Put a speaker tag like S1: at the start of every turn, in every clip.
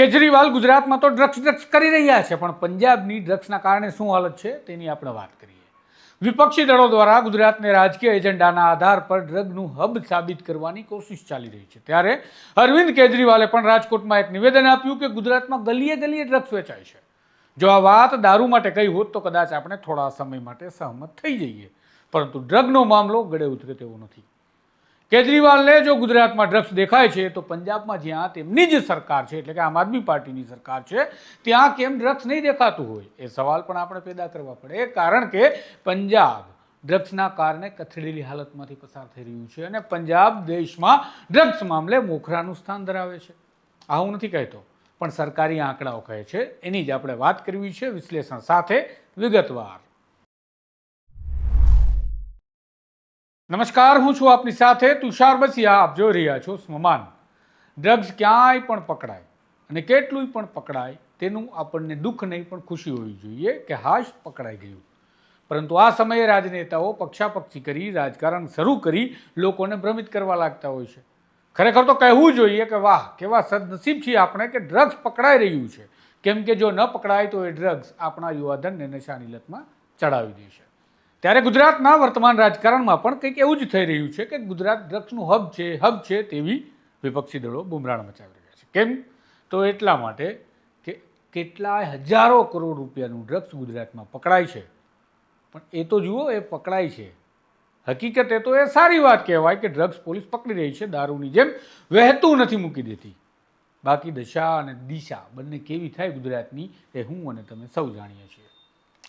S1: કેજરીવાલ ગુજરાતમાં તો drugs drugs કરી રહ્યા છે, પણ પંજાબની ડ્રગ્સના કારણે શું હાલત છે તેની આપણે વાત કરીએ. વિપક્ષી દળો દ્વારા ગુજરાતને રાજકીય એજન્ડાના આધાર પર ડ્રગનું હબ સાબિત કરવાની કોશિશ ચાલી રહી છે. ત્યારે અરવિંદ કેજરીવાલે પણ રાજકોટમાં એક નિવેદન આપ્યું કે ગુજરાતમાં ગલીએ ગલીએ ડ્રગ્સ વેચાય છે. જો આ વાત દારૂ માટે કહી હોત તો કદાચ આપણે થોડા સમય માટે સહમત થઈ જઈએ. પરંતુ ડ્રગનો મામલો ગળે ઉતરે તેવો નથી. કેજરીવાલને જો ગુજરાતમાં ડ્રગ્સ દેખાય છે, તો પંજાબમાં જ્યાં તેમની જ સરકાર છે, એટલે કે આમ આદમી પાર્ટીની સરકાર છે, ત્યાં કેમ ડ્રગ્સ નહીં દેખાતું હોય? એ સવાલ પણ આપણે પેદા કરવા પડે, કારણ કે પંજાબ ડ્રગ્સના કારણે કથળેલી હાલતમાંથી પસાર થઈ રહ્યું છે અને પંજાબ દેશમાં ડ્રગ્સ મામલે મોખરાનું સ્થાન ધરાવે છે. આ હું નથી કહેતો, પણ સરકારી આંકડાઓ કહે છે. એની જ આપણે વાત કરવી છે વિશ્લેષણ સાથે વિગતવાર. નમસ્કાર, હું છું આપની સાથે તુષાર બસિયા. આપ જોઈ રહ્યા છો સ્મમાન. ડ્રગ્સ ક્યાંય પણ પકડાય અને કેટલું પણ પકડાય તેનું આપણને દુઃખ નહીં, પણ ખુશી હોવી જોઈએ કે હાશ પકડાઈ ગયું. પરંતુ આ સમયે રાજનેતાઓ પક્ષાપક્ષી કરી, રાજકારણ શરૂ કરી લોકોને ભ્રમિત કરવા લાગતા હોય છે. ખરેખર તો કહેવું જોઈએ કે વાહ, કેવા સદનસીબ છીએ આપણે કે ડ્રગ્સ પકડાઈ રહ્યું છે. કેમ કે જો ન પકડાય તો એ ડ્રગ્સ આપણા યુવાધનને નશાની લતમાં ચડાવી દેશે. ત્યારે ગુજરાતના વર્તમાન રાજકારણમાં પણ કંઈક એવું જ થઈ રહ્યું છે કે ગુજરાત ડ્રગ્સનું હબ છે હબ છે તેવી વિપક્ષી દળો બુમરાણ મચાવી રહ્યા છે. કેમ? તો એટલા માટે કે કેટલાય હજારો કરોડ રૂપિયાનું ડ્રગ્સ ગુજરાતમાં પકડાય છે. પણ એ તો જુઓ, એ પકડાય છે. હકીકતે તો એ સારી વાત કહેવાય કે ડ્રગ્સ પોલીસ પકડી રહી છે દારૂની જેમ, વહેતું નથી મૂકી દેતી. બાકી દશા અને દિશા બંને કેવી થાય ગુજરાતની એ હું અને તમે સૌ જાણીએ છીએ.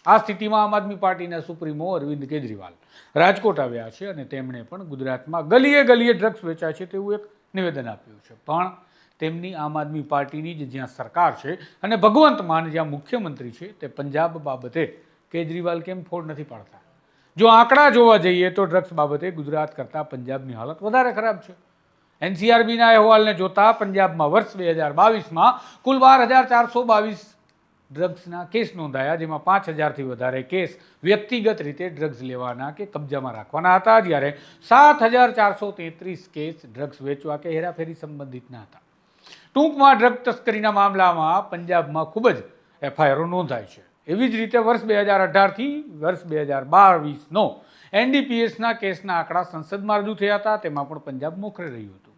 S1: આ સ્થિતિમાં આમ આદમી પાર્ટીના સુપ્રીમો અરવિંદ કેજરીવાલ રાજકોટ આવ્યા છે અને તેમણે પણ ગુજરાતમાં ગલીએ ગલીએ ડ્રગ્સ વેચાય છે તેવું એક નિવેદન આપ્યું છે. પણ તેમની આમ આદમી પાર્ટીની જે જ્યાં સરકાર છે અને ભગવંત માન જ્યાં મુખ્યમંત્રી છે તે પંજાબ બાબતે કેજરીવાલ કેમ ફોડ નથી પાડતા? જો આંકડા જોવા જઈએ તો ડ્રગ્સ બાબતે ગુજરાત કરતાં પંજાબની હાલત વધારે ખરાબ છે. એનસીઆરબીના અહેવાલને જોતા પંજાબમાં વર્ષ બે હજાર બાવીસમાં કુલ બાર હજાર ચારસો બાવીસ ડ્રગ્સના કેસ નોંધાયા, જેમાં પાંચ હજારથી વધારે કેસ વ્યક્તિગત રીતે ડ્રગ્સ લેવાના કે કબજામાં રાખવાના હતા, જ્યારે સાત હજાર ચારસો તેત્રીસ કેસ ડ્રગ્સ વેચવા કે હેરાફેરી સંબંધિતના હતા. ટૂંકમાં ડ્રગ તસ્કરીના મામલામાં પંજાબમાં ખૂબ જ એફઆઈઆરો નોંધાય છે. એવી જ રીતે વર્ષ બે હજાર અઢારથી વર્ષ બે હજાર બાવીસનો એનડીપીએસના કેસના આંકડા સંસદમાં રજૂ થયા હતા, તેમાં પણ પંજાબ મોખરે રહ્યું હતું.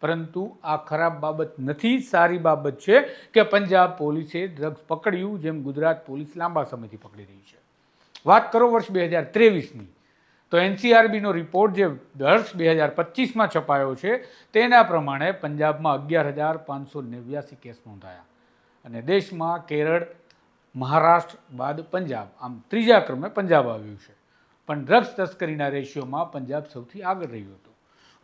S1: પરંતુ આ ખરાબ બાબત નથી, સારી બાબત છે કે પંજાબ પોલીસે ડ્રગ્સ પકડ્યું, જેમ ગુજરાત પોલીસ લાંબા સમયથી પકડી રહી છે. વાત કરો વર્ષ બે હજાર ત્રેવીસની. તો એનસીઆરબીનો રિપોર્ટ જે વર્ષ બે હજાર પચીસમાં છપાયો છે, તેના પ્રમાણે પંજાબમાં અગિયાર હજાર પાંચસો નેવ્યાસી કેસ નોંધાયા. અને દેશમાં કેરળ, મહારાષ્ટ્ર, બાદ પંજાબ, આમ ત્રીજા ક્રમે પંજાબ આવ્યું છે. પણ ડ્રગ્સ તસ્કરીના રેશિયોમાં પંજાબ સૌથી આગળ રહ્યું હતું.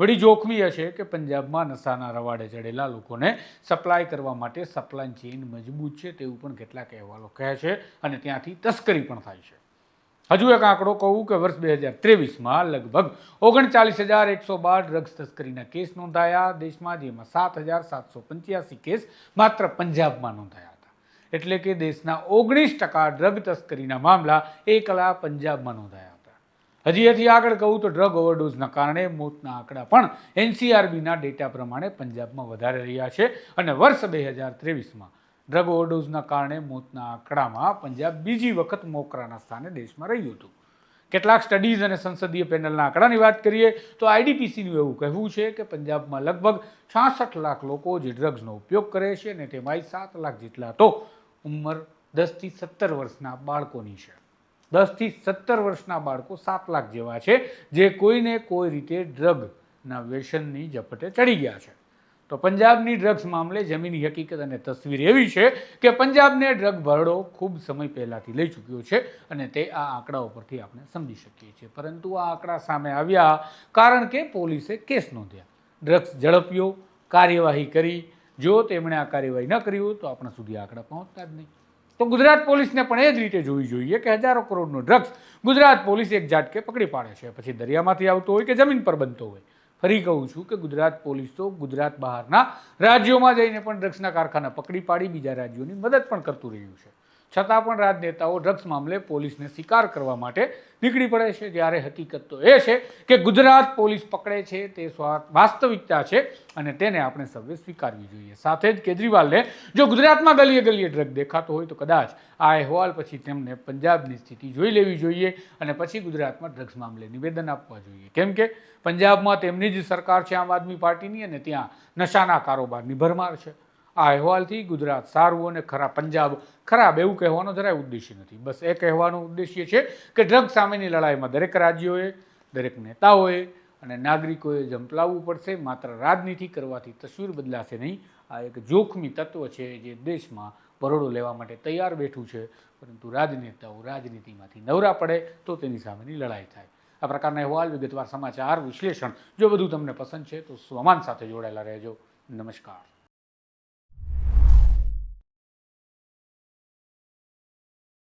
S1: વળી જોખમી હશે કે પંજાબમાં નશાના રવાડે ચડેલા લોકોને સપ્લાય કરવા માટે સપ્લાય ચેઇન મજબૂત છે તેવું પણ કેટલાક અહેવાલો કહે છે અને ત્યાંથી તસ્કરી પણ થાય છે. હજુ એક આંકડો કહું કે વર્ષ બે હજાર ત્રેવીસમાં લગભગ ઓગણચાલીસ હજાર એકસો બાર ડ્રગ્સ તસ્કરીના કેસ નોંધાયા. દેશમાં જેમાં સાત હજાર સાતસો પંચ્યાસી કેસ માત્ર પંજાબમાં નોંધાયા હતા. એટલે કે દેશના ઓગણીસ ટકા ડ્રગ તસ્કરીના મામલા એકલા પંજાબમાં નોંધાયા હજી એથી આગળ કહું તો ડ્રગ ઓવરડોઝના કારણે મોતના આંકડા પણ એનસીઆરબીના ડેટા પ્રમાણે પંજાબમાં વધારે રહ્યા છે અને વર્ષ બે હજાર ત્રેવીસમાં ડ્રગ ઓવરડોઝના કારણે મોતના આંકડામાં પંજાબ બીજી વખત મોકરાના સ્થાને દેશમાં રહ્યું હતું. કેટલાક સ્ટડીઝ અને સંસદીય પેનલના આંકડાની વાત કરીએ તો આઈડીપીસીનું એવું કહેવું છે કે પંજાબમાં લગભગ છાસઠ લાખ લોકો જે ડ્રગ્સનો ઉપયોગ કરે છે અને તેમાંય સાત લાખ જેટલા તો ઉંમર દસથી સત્તર વર્ષના બાળકોની છે. દસથી સત્તર વર્ષના બાળકો સાત લાખ જેવા છે, જે કોઈને કોઈ રીતે ડ્રગના વ્યસનની ઝપટે ચડી ગયા છે. તો પંજાબની ડ્રગ્સ મામલે જમીની હકીકત અને તસવીર એવી છે કે પંજાબને ડ્રગ ભરડો ખૂબ સમય પહેલાંથી લઈ ચૂક્યો છે અને તે આ આંકડાઓ પરથી આપણે સમજી શકીએ છીએ. પરંતુ આ આંકડા સામે આવ્યા કારણ કે પોલીસે કેસ નોંધ્યા. ડ્રગ્સ ઝડપ્યો, કાર્યવાહી કરી. જો તેમણે આ કાર્યવાહી ન કરી હોય તો આપણા સુધી આંકડા પહોંચતા જ નહીં. તો ગુજરાત પોલીસને પણ એ જ રીતે જોવી જોઈએ કે હજારો કરોડનું ડ્રગ્સ ગુજરાત પોલીસ એક ઝાટકે પકડી પાડે છે. પછી દરિયામાંથી આવતો હોય કે જમીન પર બનતો હોય. ફરી કહું છું કે ગુજરાત પોલીસ તો ગુજરાત બહારના રાજ્યોમાં જઈને પણ ડ્રગ્સના કારખાના પકડી પાડી બીજા રાજ્યોની મદદ પણ કરતું રહ્યું છે. છતાં પણ રાજનેતાઓ ડ્રગ્સ મામલે પોલીસને સ્વીકાર કરવા માટે નીકળી પડે છે. જ્યારે હકીકત તો એ છે કે ગુજરાત પોલીસ પકડે છે, તે વાસ્તવિકતા છે અને તેને આપણે સૌએ સ્વીકારવી જોઈએ. સાથે જ કેજરીવાલને જો ગુજરાતમાં ગલીએ ગલીએ ડ્રગ દેખાતો હોય તો કદાચ આ અહેવાલ પછી તેમને પંજાબની સ્થિતિ જોઈ લેવી જોઈએ અને પછી ગુજરાતમાં ડ્રગ્સ મામલે નિવેદન આપવા જોઈએ. કેમ કે પંજાબમાં તેમની જ સરકાર છે આમ આદમી પાર્ટીની અને ત્યાં નશાના કારોબારની ભરમાર છે. આ અહેવાલથી ગુજરાત સારું અને ખરા પંજાબ ખરાબ એવું કહેવાનો જરાય ઉદ્દેશ્ય નથી. બસ એ કહેવાનો ઉદ્દેશ્ય છે કે ડ્રગ સામેની લડાઈમાં દરેક રાજ્યોએ, દરેક નેતાઓએ અને નાગરિકોએ ઝંપલાવવું પડશે, માત્ર રાજનીતિ કરવાથી તસવીર બદલાશે નહીં. આ એક જોખમી તત્વ છે જે દેશમાં પરોડો લેવા માટે તૈયાર બેઠું છે, પરંતુ રાજનેતાઓ રાજનીતિમાંથી નવરા પડે તો તેની સામેની લડાઈ થાય. આ પ્રકારના અહેવાલ વિગતવાર સમાચાર વિશ્લેષણ જો બધું તમને પસંદ છે તો સ્વમાન સાથે જોડાયેલા રહેજો. નમસ્કાર.